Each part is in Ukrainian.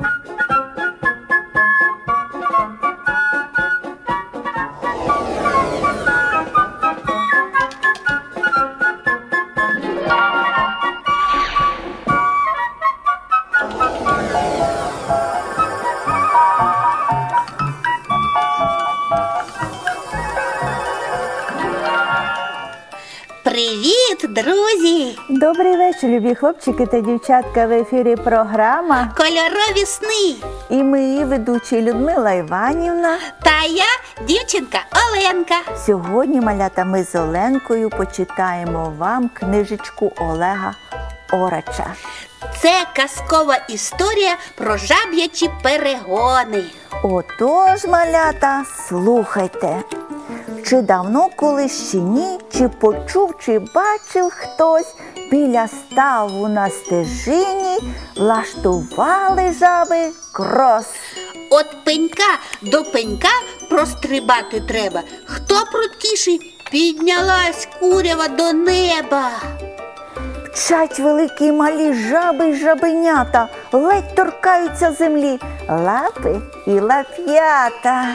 you Привіт, друзі! Добрий вечір, любі хлопчики та дівчатка. В ефірі програма. Кольорові сни! І ми її ведучі Людмила Іванівна. Та я дівчинка Оленка. Сьогодні, малята, ми з Оленкою почитаємо вам книжечку Олега Орача. Це казкова історія про жаб'ячі перегони. Отож, малята, слухайте. Чи давно колись чи ні, чи почув, чи бачив хтось біля ставу на стежині влаштували жаби крос. От пенька до пенька прострибати треба. Хто пруткіший? Піднялась курява до неба. Мчать великі малі жаби й жабенята, ледь торкаються землі, лапи і лап'ята.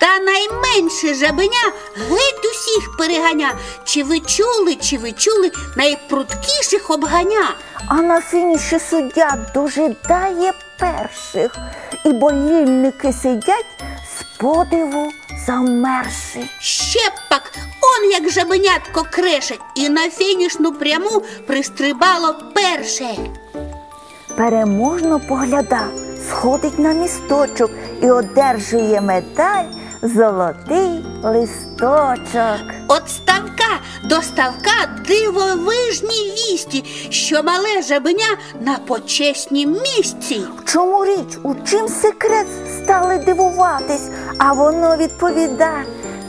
Та найменше жабеня геть усіх переганя. Чи ви чули, чи ви чули найпруткіших обганя? А на фініші суддя дожидає перших, і болільники сидять з подиву замерши. Ще пак, он як жабенятко креше, і на фінішну пряму пристрибало перше. Переможно погляда, сходить на місточок і одержує медаль золотий листочок. От ставка до ставка дивовижні вісті, що мале жабеня на почеснім місці. В чому річ? У чим секрет стали дивуватись? А воно відповіда: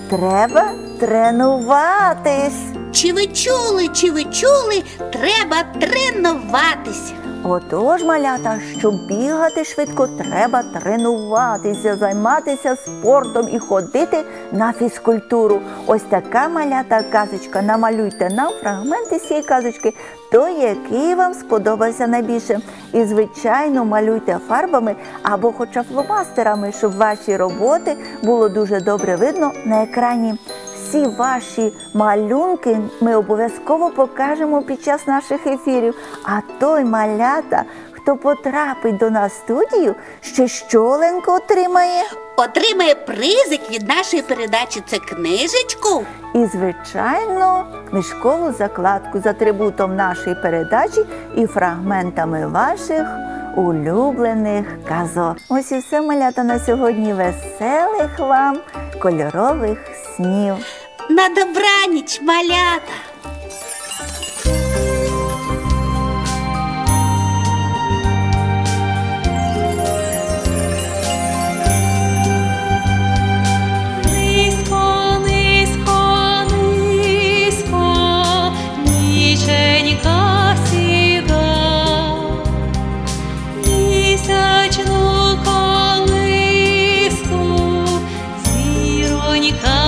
треба тренуватись. Чи ви чули, чи ви чули, треба тренуватись. Отож, малята, щоб бігати швидко, треба тренуватися, займатися спортом і ходити на фізкультуру. Ось така малята казочка. Намалюйте нам фрагменти цієї казочки, той, який вам сподобався найбільше. І, звичайно, малюйте фарбами або хоча фломастерами, щоб ваші роботи було дуже добре видно на екрані. Всі ваші малюнки ми обов'язково покажемо під час наших ефірів. А той малята, хто потрапить до нас в студію, ще що Оленко отримає. Отримає призик від нашої передачі. Це книжечку. І, звичайно, книжкову закладку з атрибутом нашої передачі і фрагментами ваших улюблених казок. Ось і все малята на сьогодні веселих вам кольорових снів. На добраніч, малята! 你。